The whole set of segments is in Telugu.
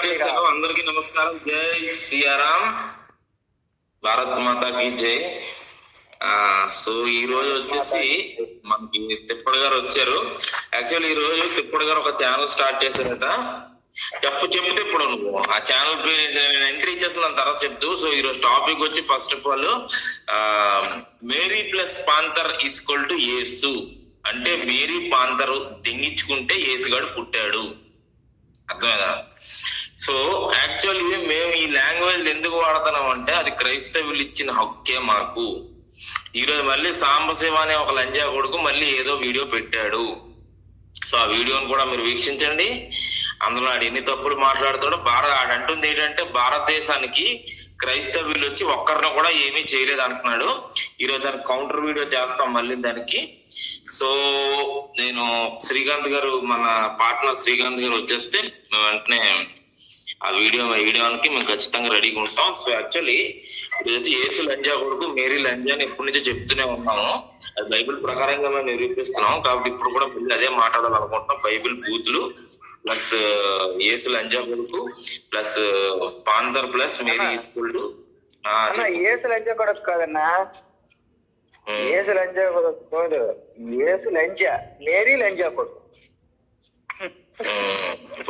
స్టార్ట్ చేశాను అందరికీ నమస్కారం. జై సియారాం భారత్ మాతాకి జై. ఆ సో ఈ రోజు వచ్చేసి మనకి తిప్పడు గారు వచ్చారు. యాక్చువల్ ఈ రోజు తిప్పడు గారు ఒక ఛానల్ స్టార్ట్ చేశారట. చెప్పు చెప్పు తిప్పుడు నువ్వు. ఆ ఛానల్ పేరు నేను ఎంట్రీ ఇచ్చేసిన దాని తర్వాత చెప్తూ సో ఈ రోజు టాపిక్ వచ్చి first of all Mary plus Panther equal to Yesu అంటే మేరీ పాంతరు దింగించుకుంటే ఏసుగాడు పుట్టాడు. అర్థమైందా? సో యాక్చువల్లీ మేము ఈ లాంగ్వేజ్ ఎందుకు వాడుతున్నాం అంటే అది క్రైస్తవులు ఇచ్చిన హక్కే మాకు. ఈరోజు మళ్ళీ సాంబశివ అనే ఒక లంజా కొడుకు మళ్ళీ ఏదో వీడియో పెట్టాడు. సో ఆ వీడియోని కూడా మీరు వీక్షించండి. అందులో ఆడు ఎన్ని తప్పులు మాట్లాడుతాడో భారత ఆడు అంటుంది ఏంటంటే భారతదేశానికి క్రైస్తవులు వచ్చి ఒక్కరిని కూడా ఏమీ చేయలేదు అంటున్నాడు. ఈరోజు దానికి కౌంటర్ వీడియో చేస్తాం మళ్ళీ దానికి. సో నేను శ్రీకాంత్ గారు మన పార్ట్నర్ శ్రీకాంత్ గారు వచ్చేస్తే మేము వెంటనే ఆ వీడియో వీడియోకి మేము ఖచ్చితంగా రెడీగా ఉంటాం. సో యాక్చువల్లీ ఇదైతే ఏసు లంజా కొడుకు మేరీ లంజా అని ఎప్పటి నుంచో చెప్తూనే ఉన్నాము. అది బైబిల్ ప్రకారంగా మేము నిరూపిస్తున్నాం కాబట్టి ఇప్పుడు కూడా మళ్ళీ అదే మాట్లాడాలనుకుంటున్నాం. బైబిల్ బూతులు ప్లస్ ఏసు లంజా కొడుకు ప్లస్ పాందర్ ప్లస్ మేరీ అన్న ఏసు లంచ కొడుకు కాదన్నా. ఏసు లంచ కొడుకు ఏసు లంచ మేరీ లంచ కొడుకు.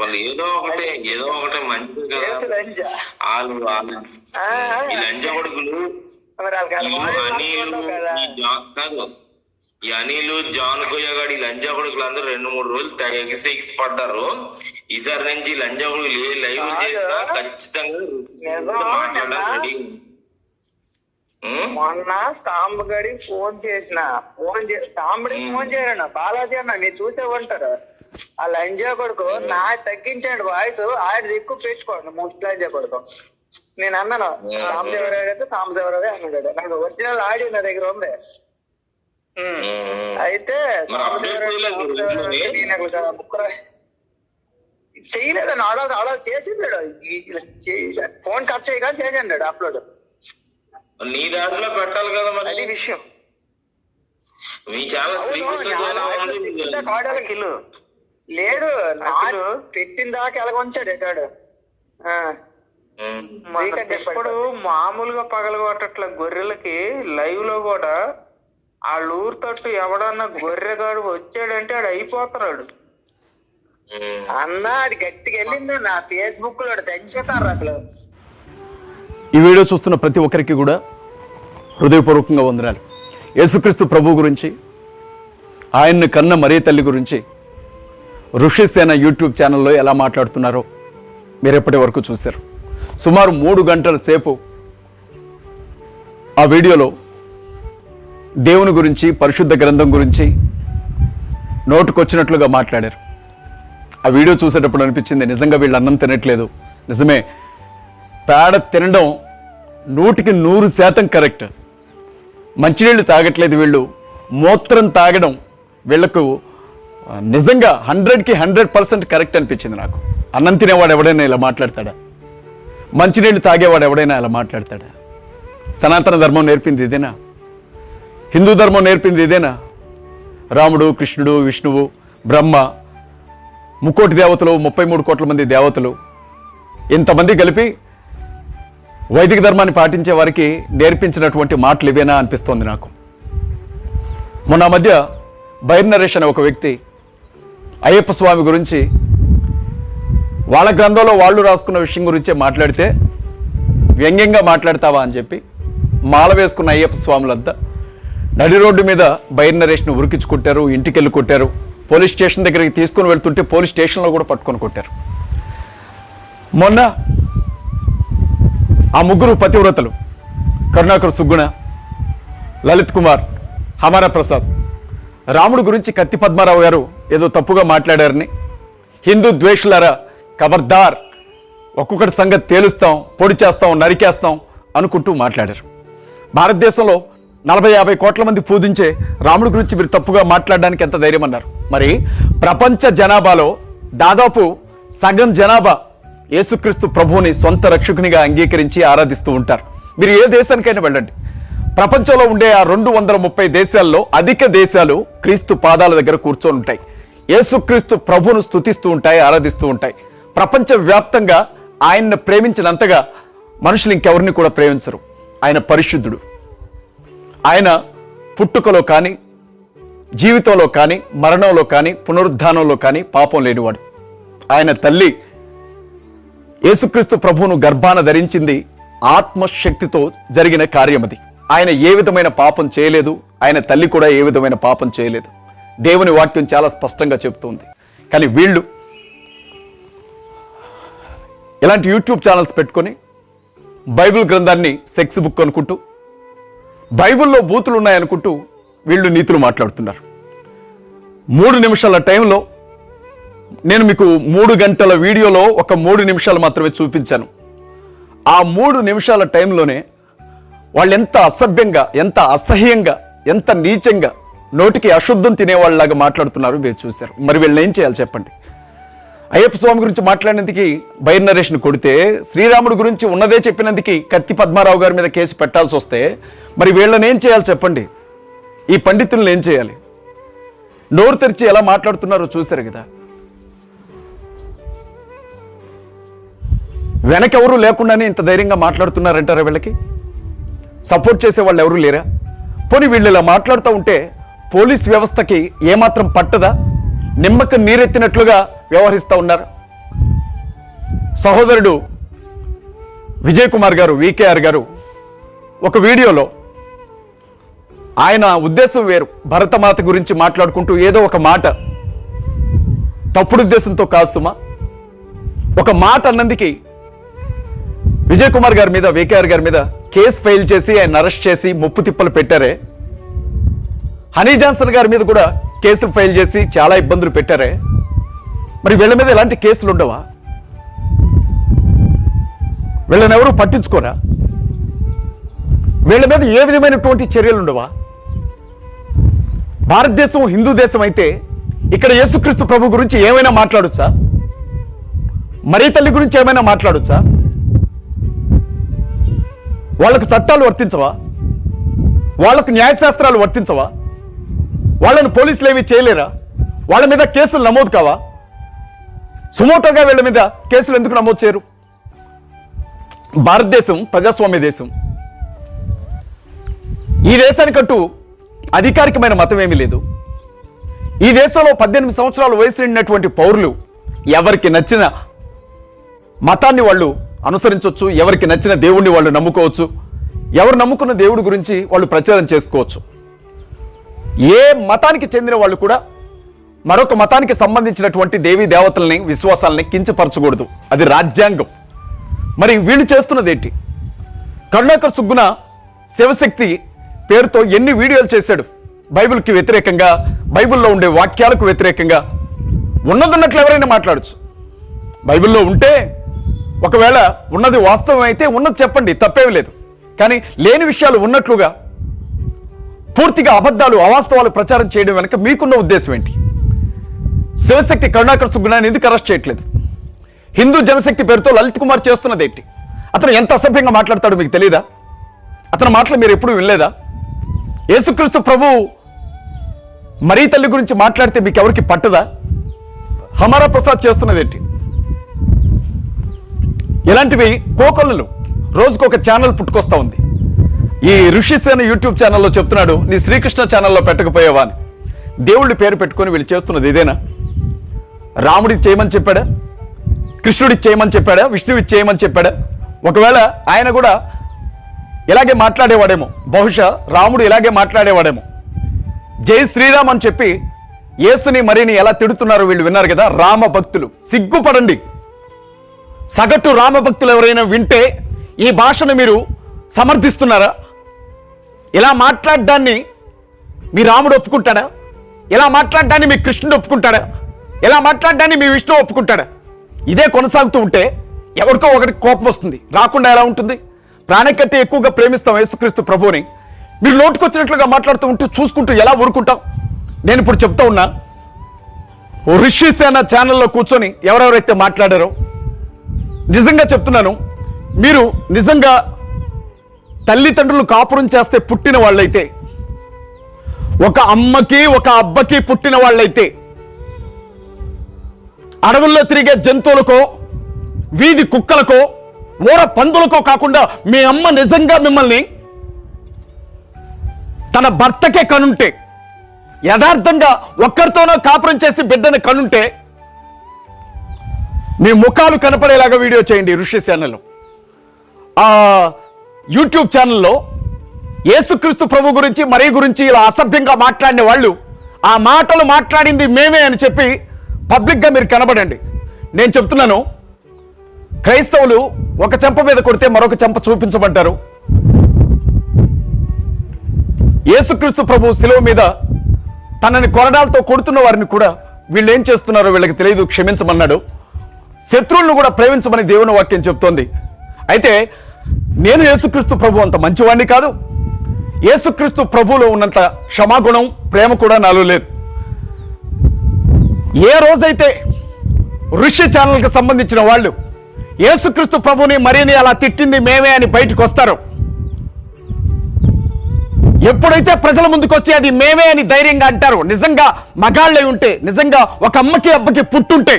వాళ్ళు ఏదో ఒకటే ఏదో ఒకటే మంచిది కదా. వాళ్ళు వాళ్ళు ఈ లంజా కొడుకులు కదా. ఈ అనిలు జాన్ కొయ్యగాడు ఈ లంజా కొడుకులు అందరూ రెండు మూడు రోజులు ఎగిసి ఎగిసి పడ్డారు. ఈసారి నుంచి లంజా కొడుకులు ఏ లైవ్. చేసినా ఖచ్చితంగా ఉం? మొన్న సాంబగడి ఫోన్ చేసిన. ఫోన్ చే సాంబడికి. ఫోన్ చేయరన్న. బాలాజీ అన్న మీరు చూసే ఉంటారు. ఆ లంజా కొడుకు నా తగ్గించండి వాయిస్ ఆయన ఎక్కువ పెట్టుకోండి ముస్లిం లంజా కొడుకు. నేను అన్నాను. సాంబదేవరావు అయితే సాంబదేవరావే అన్నాడు నాకు ఒరిజినల్ ఆడియో నా దగ్గర ఉంది. అయితే చేయలేదు ఆడో ఆడో చేసిండాడు ఫోన్ కట్ చేయగానే చేయండి అప్లోడ్. నీ దాంట్లో పెట్టాలి కదా మరి? అది విషయం. మీ ఛానల్ శ్రీకృష్ణ ఛానల్ లేదు నాడు పెట్టిన దాకా ఎలాగ ఉంచాడు ఎటాడు. ఇప్పుడు మామూలుగా పగలగొట్టట్ల గొర్రెలకి లైవ్లో కూడా వాళ్ళ ఊరు తట్టు ఎవడన్నా గొర్రెగాడు వచ్చాడంటే ఆడు అయిపోతున్నాడు. అన్న అది గట్టిగా వెళ్ళింది నా ఫేస్బుక్లో దంచేతారు అసలు. ఈ వీడియో చూస్తున్న ప్రతి ఒక్కరికి కూడా హృదయపూర్వకంగా వందనాలు. యేసుక్రీస్తు ప్రభు గురించి ఆయన్ని కన్న మరీ తల్లి గురించి ఋషిసేన యూట్యూబ్ ఛానల్లో ఎలా మాట్లాడుతున్నారో మీరు ఎప్పటి వరకు చూశారు. సుమారు మూడు గంటల సేపు ఆ వీడియోలో దేవుని గురించి పరిశుద్ధ గ్రంథం గురించి నోటుకొచ్చినట్లుగా మాట్లాడారు. ఆ వీడియో చూసేటప్పుడు అనిపించింది నిజంగా వీళ్ళు అన్నం తినట్లేదు. నిజమే పేడ తినడం నూటికి నూరు శాతం కరెక్ట్. మంచినీళ్ళు తాగట్లేదు వీళ్ళు మూత్రం తాగడం వీళ్ళకు నిజంగా హండ్రెడ్కి హండ్రెడ్ పర్సెంట్ కరెక్ట్ అనిపించింది నాకు. అన్నం తినేవాడు ఎవడైనా ఇలా మాట్లాడతాడా? మంచినీళ్ళు తాగేవాడు ఎవడైనా ఇలా మాట్లాడతాడా? సనాతన ధర్మం నేర్పింది ఇదేనా? హిందూ ధర్మం నేర్పింది ఇదేనా? రాముడు కృష్ణుడు విష్ణువు బ్రహ్మ ముక్కోటి దేవతలు ముప్పై మూడు కోట్ల మంది దేవతలు ఇంతమంది కలిపి వైదిక ధర్మాన్ని పాటించే వారికి నేర్పించినటువంటి మాటలు ఇవేనా అనిపిస్తోంది నాకు. మొన్న మధ్య బైర్ నరేష్ అనే ఒక వ్యక్తి అయ్యప్ప స్వామి గురించి వాళ్ళ గ్రంథంలో వాళ్ళు రాసుకున్న విషయం గురించే మాట్లాడితే వ్యంగ్యంగా మాట్లాడతావా అని చెప్పి మాల వేసుకున్న అయ్యప్ప స్వాములంతా నడి రోడ్డు మీద బైర్ నరేష్ను ఉరికించుకుంటారు ఇంటికెళ్ళి కొట్టారు. పోలీస్ స్టేషన్ దగ్గరికి తీసుకుని వెళ్తుంటే పోలీస్ స్టేషన్లో కూడా పట్టుకొని కొట్టారు. మొన్న ఆ ముగ్గురు పతివ్రతలు కరుణాకర్ సుగ్గుణ లలిత్ కుమార్ హమారా ప్రసాద్ రాముడు గురించి కత్తి పద్మారావు గారు ఏదో తప్పుగా మాట్లాడారని. హిందూ ద్వేషులారా ఖబర్దార్ ఒక్కొక్కటి సంగతి తేలుస్తాం పొడి చేస్తాం నరికేస్తాం అనుకుంటూ మాట్లాడారు. భారతదేశంలో నలభై యాభై కోట్ల మంది పూజించే రాముడి గురించి మీరు తప్పుగా మాట్లాడడానికి ఎంత ధైర్యం అన్నారు? మరి ప్రపంచ జనాభాలో దాదాపు సగం జనాభా యేసుక్రీస్తు ప్రభువుని సొంత రక్షకునిగా అంగీకరించి ఆరాధిస్తూ ఉంటారు. మీరు ఏ దేశానికైనా వెళ్ళండి. ప్రపంచంలో ఉండే ఆ రెండు వందల ముప్పై దేశాల్లో అధిక దేశాలు క్రీస్తు పాదాల దగ్గర కూర్చొని ఉంటాయి. యేసుక్రీస్తు ప్రభును స్తుతిస్తూ ఉంటాయి ఆరాధిస్తూ ఉంటాయి. ప్రపంచ వ్యాప్తంగా ఆయన్ని ప్రేమించినంతగా మనుషులు ఇంకెవరిని కూడా ప్రేమించరు. ఆయన పరిశుద్ధుడు. ఆయన పుట్టుకలో కానీ జీవితంలో కానీ మరణంలో కానీ పునరుద్ధానంలో కానీ పాపం లేనివాడు. ఆయన తల్లి యేసుక్రీస్తు ప్రభువును గర్భాన ధరించింది ఆత్మశక్తితో జరిగిన కార్యం అది ఆయన ఏ విధమైన పాపం చేయలేదు ఆయన తల్లి కూడా ఏ విధమైన పాపం చేయలేదు. దేవుని వాక్యం చాలా స్పష్టంగా చెబుతుంది. కానీ వీళ్ళు ఇలాంటి యూట్యూబ్ ఛానల్స్ పెట్టుకొని బైబిల్ గ్రంథాన్ని సెక్స్ బుక్ అనుకుంటూ బైబిల్లో బూతులు ఉన్నాయనుకుంటూ వీళ్ళు నీతులు మాట్లాడుతున్నారు. మూడు నిమిషాల టైంలో నేను మీకు మూడు గంటల వీడియోలో ఒక మూడు నిమిషాలు మాత్రమే చూపించాను. ఆ మూడు నిమిషాల టైంలోనే వాళ్ళు ఎంత అసభ్యంగా ఎంత అసహ్యంగా ఎంత నీచంగా నోటికి అశుద్ధం తినేవాళ్ళలాగా మాట్లాడుతున్నారు మీరు చూశారు. మరి వీళ్ళని ఏం చేయాలి చెప్పండి? అయ్యప్ప స్వామి గురించి మాట్లాడినందుకు బైర్ నరేష్ను కొడితే శ్రీరాముడు గురించి ఉన్నదే చెప్పినందుకు కత్తి పద్మారావు గారి మీద కేసు పెట్టాల్సి వస్తే మరి వీళ్ళని ఏం చేయాలి చెప్పండి? ఈ పండితులను ఏం చేయాలి? నోరు తెరిచి ఎలా మాట్లాడుతున్నారో చూశారు కదా? వెనకెవరూ లేకుండానే ఇంత ధైర్యంగా మాట్లాడుతున్నారంటారా వీళ్ళకి? సపోర్ట్ చేసే వాళ్ళు ఎవరు లేరా? పోనీ వీళ్ళు ఇలా మాట్లాడుతూ ఉంటే పోలీస్ వ్యవస్థకి ఏమాత్రం పట్టదా? నిమ్మక నీరెత్తినట్లుగా వ్యవహరిస్తూ ఉన్నారు? సహోదరుడు విజయ్ కుమార్ గారు వికేఆర్ గారు ఒక వీడియోలో ఆయన ఉద్దేశం వేరు. భరతమాత గురించి మాట్లాడుకుంటూ ఏదో ఒక మాట. తప్పుడు ఉద్దేశంతో కాదు సుమా. ఒక మాట అన్నందుకి విజయ్ కుమార్ గారి మీద వికేఆర్ గారి మీద కేసు ఫైల్ చేసి ఆయన అరెస్ట్ చేసి ముప్పు తిప్పలు పెట్టారే. హనీ జాన్సన్ గారి మీద కూడా కేసులు ఫైల్ చేసి చాలా ఇబ్బందులు పెట్టారే. మరి వీళ్ళ మీద ఎలాంటి కేసులు ఉండవా? వీళ్ళని ఎవరు పట్టించుకోరా? వీళ్ళ మీద ఏ విధమైనటువంటి చర్యలు ఉండవా? భారతదేశం హిందూ దేశం అయితే ఇక్కడ యేసుక్రీస్తు ప్రభు గురించి ఏమైనా మాట్లాడొచ్చా? మరీ తల్లి గురించి ఏమైనా మాట్లాడొచ్చా? వాళ్ళకు చట్టాలు వర్తించవా? వాళ్ళకు న్యాయశాస్త్రాలు వర్తించవా? వాళ్ళని పోలీసులు ఏమీ చేయలేరా? వాళ్ళ మీద కేసులు నమోదు కావా? సుమోటోగా వీళ్ళ మీద కేసులు ఎందుకు నమోదు చేయరు? భారతదేశం ప్రజాస్వామ్య దేశం. ఈ దేశానికంటూ అధికారికమైన మతం ఏమీ లేదు. ఈ దేశంలో పద్దెనిమిది సంవత్సరాల వయసు నిండినటువంటి పౌరులు ఎవరికి నచ్చిన మతాన్ని వాళ్ళు అనుసరించవచ్చు ఎవరికి నచ్చిన దేవుణ్ణి వాళ్ళు నమ్ముకోవచ్చు. ఎవరు నమ్ముకున్న దేవుడి గురించి వాళ్ళు ప్రచారం చేసుకోవచ్చు. ఏ మతానికి చెందిన వాళ్ళు కూడా మరొక మతానికి సంబంధించినటువంటి దేవీ దేవతల్ని విశ్వాసాలని కించపరచకూడదు. అది రాజ్యాంగం. మరి వీళ్ళు చేస్తున్నది ఏంటి? కరుణాకర్ సుగ్గున శివశక్తి పేరుతో ఎన్ని వీడియోలు చేశాడు? బైబిల్కి వ్యతిరేకంగా బైబిల్లో ఉండే వాక్యాలకు వ్యతిరేకంగా. ఉన్నదన్నట్లు ఎవరైనా మాట్లాడచ్చు. బైబిల్లో ఉంటే ఒకవేళ ఉన్నది వాస్తవం అయితే ఉన్నది చెప్పండి తప్పేమి లేదు. కానీ లేని విషయాలు ఉన్నట్లుగా పూర్తిగా అబద్ధాలు అవాస్తవాలు ప్రచారం చేయడం వెనక మీకున్న ఉద్దేశం ఏంటి? శివశక్తి కరుణాకర్ సుగ్గుణాన్ని ఎందుకు అరెస్ట్ చేయట్లేదు? హిందూ జనశక్తి పేరుతో లలిత్ కుమార్ చేస్తున్నది ఏంటి? అతను ఎంత అసభ్యంగా మాట్లాడతాడో మీకు తెలియదా అతని మాటలు మీరు ఎప్పుడు వినలేదా? యేసుక్రీస్తు ప్రభు మరీ తల్లి గురించి మాట్లాడితే మీకు ఎవరికి పట్టదా? హమారా ప్రసాద్ చేస్తున్నది ఏంటి? ఇలాంటివి కోకొల్లలు రోజుకు ఒక ఛానల్ పుట్టుకొస్తా ఉంది. ఈ ఋషిసేన యూట్యూబ్ ఛానల్లో చెప్తున్నాడు నీ శ్రీకృష్ణ ఛానల్లో పెట్టకపోయావా అని. దేవుడి పేరు పెట్టుకొని వీళ్ళు చేస్తున్నది ఇదేనా? రాముడికి చేయమని చెప్పాడా? కృష్ణుడికి చేయమని చెప్పాడా? విష్ణువికి చేయమని చెప్పాడా? ఒకవేళ ఆయన కూడా ఇలాగే మాట్లాడేవాడేమో బహుశా రాముడు ఇలాగే మాట్లాడేవాడేమో. జై శ్రీరామ్ అని చెప్పి యేసుని మరిని ఎలా తిడుతున్నారో వీళ్ళు విన్నారు కదా రామ భక్తులు సిగ్గుపడండి. సగటు రామభక్తులు ఎవరైనా వింటే ఈ భాషను మీరు సమర్థిస్తున్నారా? ఇలా మాట్లాడడాన్ని మీ రాముడు ఒప్పుకుంటాడా? ఇలా మాట్లాడడాన్ని మీ కృష్ణుడు ఒప్పుకుంటాడా? ఇలా మాట్లాడడాన్ని మీ విష్ణు ఒప్పుకుంటాడా? ఇదే కొనసాగుతూ ఉంటే ఎవరికో ఒకరికి కోపం వస్తుంది. రాకుండా ఎలా ఉంటుంది? ప్రాణం కంటే ఎక్కువగా ప్రేమిస్తాం యేసుక్రీస్తు ప్రభువుని. మీరు నోటుకొచ్చినట్లుగా మాట్లాడుతూ ఉంటూ చూసుకుంటూ ఎలా ఊరుకుంటాం? నేను ఇప్పుడు చెప్తా ఉన్నా ఓ ఋషి సేన ఛానల్లో కూర్చొని ఎవరెవరైతే మాట్లాడారో నిజంగా చెప్తున్నాను మీరు నిజంగా తల్లిదండ్రులు కాపురం చేస్తే పుట్టిన వాళ్ళైతే ఒక అమ్మకి ఒక అబ్బకి పుట్టిన వాళ్ళైతే అడవుల్లో తిరిగే జంతువులకో వీధి కుక్కలకో ఊర పందులకో కాకుండా మీ అమ్మ నిజంగా మిమ్మల్ని తన భర్తకే కనుంటే యథార్థంగా ఒక్కరితోనో కాపురం చేసి బిడ్డను కనుంటే మీ ముఖాలు కనపడేలాగా వీడియో చేయండి ఋషి ఛానల్లో ఆ యూట్యూబ్ ఛానల్లో యేసుక్రీస్తు ప్రభు గురించి మరీ గురించి ఇలా అసభ్యంగా మాట్లాడిన వాళ్ళు ఆ మాటలు మాట్లాడింది మేమే అని చెప్పి పబ్లిక్గా మీరు కనబడండి. నేను చెప్తున్నాను క్రైస్తవులు ఒక చెంప మీద కొడితే మరొక చెంప చూపించబడ్డారు. యేసుక్రీస్తు ప్రభు శిలువ మీద తనని కొరడాలతో కొడుతున్న వారిని కూడా వీళ్ళు ఏం చేస్తున్నారో వీళ్ళకి తెలియదు క్షమించమన్నాడు. శత్రువులను కూడా ప్రేమించమని దేవుని వాక్యం చెప్తోంది. అయితే నేను యేసుక్రీస్తు ప్రభు అంత మంచివాడిని కాదు. యేసుక్రీస్తు ప్రభువులో ఉన్నంత క్షమాగుణం ప్రేమ కూడా నాలో లేదు. ఏ రోజైతే ఋషి ఛానల్కి సంబంధించిన వాళ్ళు యేసుక్రీస్తు ప్రభుని మరీని అలా తిట్టింది మేమే అని బయటకు వస్తారు ఎప్పుడైతే ప్రజల ముందుకు వచ్చి అది మేమే అని ధైర్యంగా అంటారు నిజంగా మగాళ్ళై ఉంటే నిజంగా ఒక అమ్మకి అబ్బకి పుట్టుంటే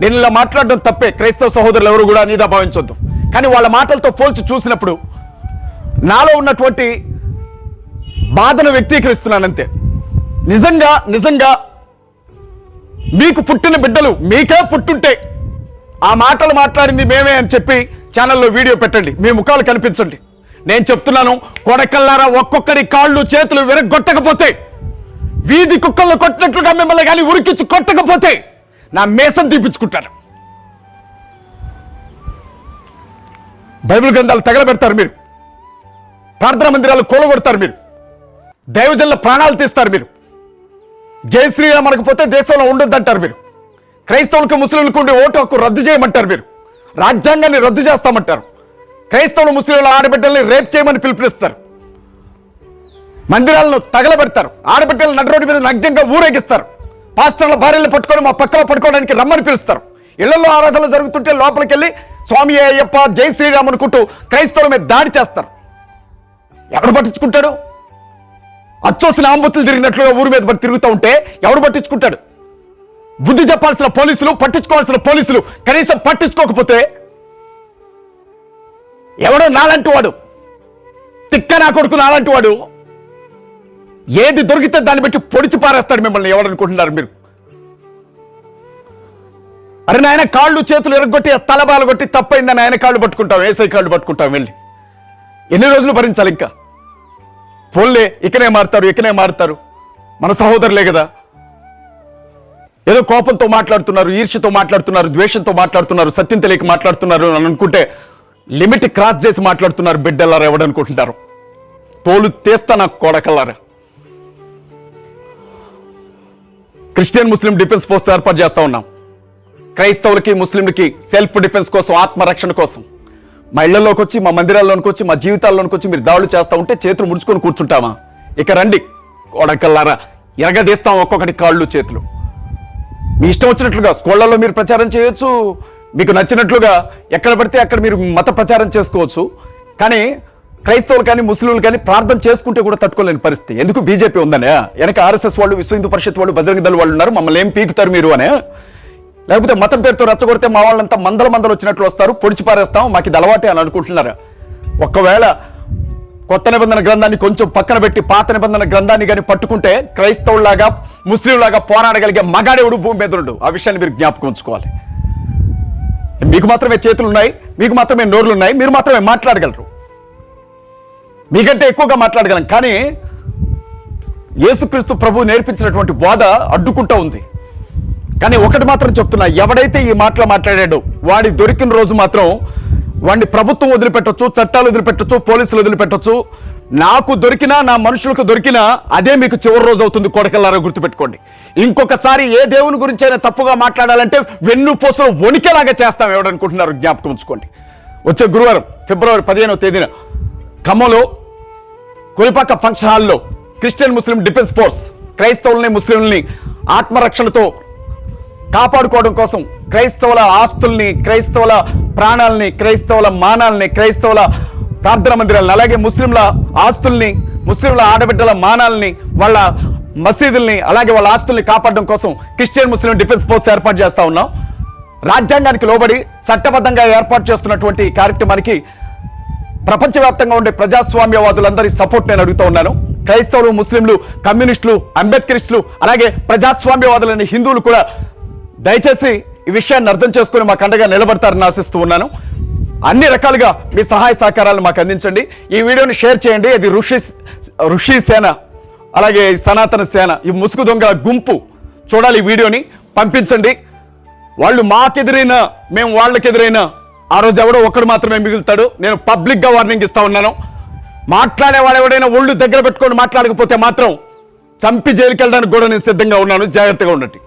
నేను ఇలా మాట్లాడడం తప్పే. క్రైస్తవ సహోదరులు ఎవరు కూడా నీదా భావించొద్దు. కానీ వాళ్ళ మాటలతో పోల్చి చూసినప్పుడు నాలో ఉన్నటువంటి బాధను వ్యక్తీకరిస్తున్నానంతే. నిజంగా నిజంగా మీకు పుట్టిన బిడ్డలు మీకే పుట్టుంటే ఆ మాటలు మాట్లాడింది మేమే అని చెప్పి ఛానల్లో వీడియో పెట్టండి. మీ ముఖాలు కనిపించండి. నేను చెప్తున్నాను కొడకల్లారా ఒక్కొక్కరి కాళ్ళు చేతులు విరగొట్టకపోతే వీధి కుక్కల్లో కొట్టినట్లుగా మిమ్మల్ని కానీ ఉరికించి కొట్టకపోతే నా మేసం తీపించుకుంటారు బైబిల్ గ్రంథాలు తగలబెడతారు మీరు. ప్రార్థనా మందిరాలు కూలగొడతారు మీరు. దైవజనుల ప్రాణాలు తీస్తారు మీరు. జై శ్రీరామ్ అనకపోతే దేశంలో ఉండొద్దంటారు మీరు. క్రైస్తవులకు ముస్లింలకు ఉండే ఓటు హక్కు రద్దు చేయమంటారు మీరు. రాజ్యాంగాన్ని రద్దు చేస్తామంటారు. క్రైస్తవులు ముస్లింల ఆడబిడ్డల్ని రేప్ చేయమని పిలుపునిస్తారు. మందిరాలను తగలబెడతారు. ఆడబిడ్డలు నడి రోడ్డు మీద నగ్నంగా ఊరేగిస్తారు. పాస్టర్ల భార్యలు పట్టుకొని మా పక్కలో పడుకోవడానికి రమ్మని పిలుస్తారు. ఇళ్ళలో ఆరాధనలు జరుగుతుంటే లోపలికి వెళ్ళి స్వామి అయ్యప్ప జై శ్రీరామ్ అనుకుంటూ క్రైస్తవుల మీద దాడి చేస్తారు. ఎవడు పట్టించుకుంటాడు? అచ్చోసిన ఆంబుతులు తిరిగినట్లుగా ఊరి మీద తిరుగుతూ ఉంటే ఎవడు పట్టించుకుంటాడు? బుద్ధి చెప్పాల్సిన పోలీసులు పట్టించుకోవాల్సిన పోలీసులు కనీసం పట్టించుకోకపోతే ఎవడో నాలంటి వాడు? తిక్క నా కొడుకు నాలంటి వాడు? ఏది దొరికితే దాన్ని బట్టి పొడిచి పారేస్తాడు మిమ్మల్ని ఎవడనుకుంటున్నారు మీరు? అరే నాయన కాళ్ళు చేతులు ఎరగొట్టి తలబాలు కొట్టి తప్పైందని ఆయన కాళ్ళు పట్టుకుంటాం ఏసై కాళ్ళు పట్టుకుంటాం వెళ్ళి. ఎన్ని రోజులు భరించాలి ఇంకా? పోన్లే ఇకనే మారుతారు ఇకనే మారుతారు. మన సహోదరులే కదా. ఏదో కోపంతో మాట్లాడుతున్నారు ఈర్ష్యతో మాట్లాడుతున్నారు ద్వేషంతో మాట్లాడుతున్నారు సత్యం తెలియక మాట్లాడుతున్నారు అని అనుకుంటే లిమిట్ క్రాస్ చేసి మాట్లాడుతున్నారు బిడ్డలారా ఎవడనుకుంటున్నారు? తోలు తీస్తా నాకు కొడకల్లారా క్రిస్టియన్ ముస్లిం డిఫెన్స్ ఫోర్స్ ఏర్పాటు చేస్తూ ఉన్నాం. క్రైస్తవులకి ముస్లింలకి సెల్ఫ్ డిఫెన్స్ కోసం ఆత్మరక్షణ కోసం. మా ఇళ్ళలోకి వచ్చి మా మందిరాల్లోకి వచ్చి మా జీవితాల్లోకి వచ్చి మీరు దాడులు చేస్తా ఉంటే చేతులు ముడుచుకొని కూర్చుంటామా? ఇక రండి కొడకల్లారా. ఎరగదీస్తాం ఒక్కొక్కటి కాళ్ళు చేతులు. మీ ఇష్టం వచ్చినట్లుగా స్కూళ్ళల్లో మీరు ప్రచారం చేయొచ్చు. మీకు నచ్చినట్లుగా ఎక్కడ పడితే అక్కడ మీరు మత ప్రచారం చేసుకోవచ్చు. కానీ క్రైస్తవులు కానీ ముస్లింలు కానీ ప్రార్థన చేసుకుంటే కూడా తట్టుకోలేని పరిస్థితి. ఎందుకు బీజేపీ ఉందనే? వెనక ఆర్ఎస్ఎస్ వాళ్ళు విశ్వ హిందూ పరిషత్ వాళ్ళు బజరంగ దళ వాళ్ళు ఉన్నారు మమ్మల్ని ఏం పీకుతారు మీరు అనే? లేకపోతే మతం పేరుతో రెచ్చగొడితే మా వాళ్ళంతా మందల మందలు వచ్చినట్లు వస్తారు పొడిచి పారేస్తాం మాకు ఇది అలవాటే అని అనుకుంటున్నారు? ఒకవేళ కొత్త నిబంధన గ్రంథాన్ని కొంచెం పక్కన పెట్టి పాత నిబంధన గ్రంథాన్ని కానీ పట్టుకుంటే క్రైస్తవులాగా ముస్లింలాగా పోరాడగలిగే మగాడేవుడు భూమి మీద ఉండు ఆ విషయాన్ని మీరు జ్ఞాపకం ఉంచుకోవాలి. మీకు మాత్రమే చేతులు ఉన్నాయి మీకు మాత్రమే నోర్లు ఉన్నాయి మీరు మాత్రమే మాట్లాడగలరు. మీకంటే ఎక్కువగా మాట్లాడగలం. కానీ యేసుక్రీస్తు ప్రభు నేర్పించినటువంటి బోధ అడ్డుకుంటా ఉంది. కానీ ఒకటి మాత్రం చెప్తున్నా ఎవడైతే ఈ మాటలు మాట్లాడాడో వాడి దొరికిన రోజు మాత్రం వాడిని ప్రభుత్వం వదిలిపెట్టొచ్చు చట్టాలు వదిలిపెట్టొచ్చు పోలీసులు వదిలిపెట్టొచ్చు. నాకు దొరికినా నా మనుషులకు దొరికినా అదే మీకు చివరి రోజు అవుతుంది కొడకల్లారా గుర్తుపెట్టుకోండి. ఇంకొకసారి ఏ దేవుని గురించి అయినా తప్పుగా మాట్లాడాలంటే వెన్ను పోసలు వణికేలాగా చేస్తాం ఎవడనుకుంటున్నారు? జ్ఞాపకం ఉంచుకోండి. వచ్చే గురువారం ఫిబ్రవరి పదిహేనవ తేదీన ఖమ్మంలో కొలిపాక ఫంక్షన్ హాల్లో క్రిస్టియన్ ముస్లిం డిఫెన్స్ ఫోర్స్ క్రైస్తవుల్ని ముస్లింలని ఆత్మరక్షణతో కాపాడుకోవడం కోసం క్రైస్తవుల ఆస్తుల్ని క్రైస్తవుల ప్రాణాలని క్రైస్తవుల మానాల్ని క్రైస్తవుల ప్రార్థన మందిరాలను అలాగే ముస్లింల ఆస్తుల్ని ముస్లింల ఆడబిడ్డల మానాల్ని వాళ్ళ మసీదుల్ని అలాగే వాళ్ళ ఆస్తుల్ని కాపాడడం కోసం క్రిస్టియన్ ముస్లిం డిఫెన్స్ ఫోర్స్ ఏర్పాటు చేస్తూ ఉన్నాం. రాజ్యాంగానికి లోబడి చట్టబద్ధంగా ఏర్పాటు చేస్తున్నటువంటి కార్యక్రమానికి ప్రపంచవ్యాప్తంగా ఉండే ప్రజాస్వామ్యవాదులందరి సపోర్ట్ నేను అడుగుతూ ఉన్నాను. క్రైస్తవులు ముస్లింలు కమ్యూనిస్టులు అంబేద్కరిస్టులు అలాగే ప్రజాస్వామ్యవాదులైన హిందువులు కూడా దయచేసి ఈ విషయాన్ని అర్థం చేసుకుని మాకు అండగా నిలబడతారని ఆశిస్తూ ఉన్నాను. అన్ని రకాలుగా మీ సహాయ సహకారాలు మాకు అందించండి. ఈ వీడియోని షేర్ చేయండి. ఇది ఋషి ఋషి సేన అలాగే సనాతన సేన ఈ ముసుగు దొంగ గుంపు చూడాలి ఈ వీడియోని. పంపించండి. వాళ్ళు మాకెదురైనా మేము వాళ్ళకి ఆ రోజు ఎవడో ఒక్కడు మాత్రమే మిగులుతాడు. నేను పబ్లిక్గా వార్నింగ్ ఇస్తా ఉన్నాను. మాట్లాడేవాడు ఎవడైనా ఒళ్ళు దగ్గర పెట్టుకొని మాట్లాడకపోతే మాత్రం చంపి జైలుకి వెళ్ళడానికి కూడా నేను సిద్ధంగా ఉన్నాను. జాగ్రత్తగా ఉండండి.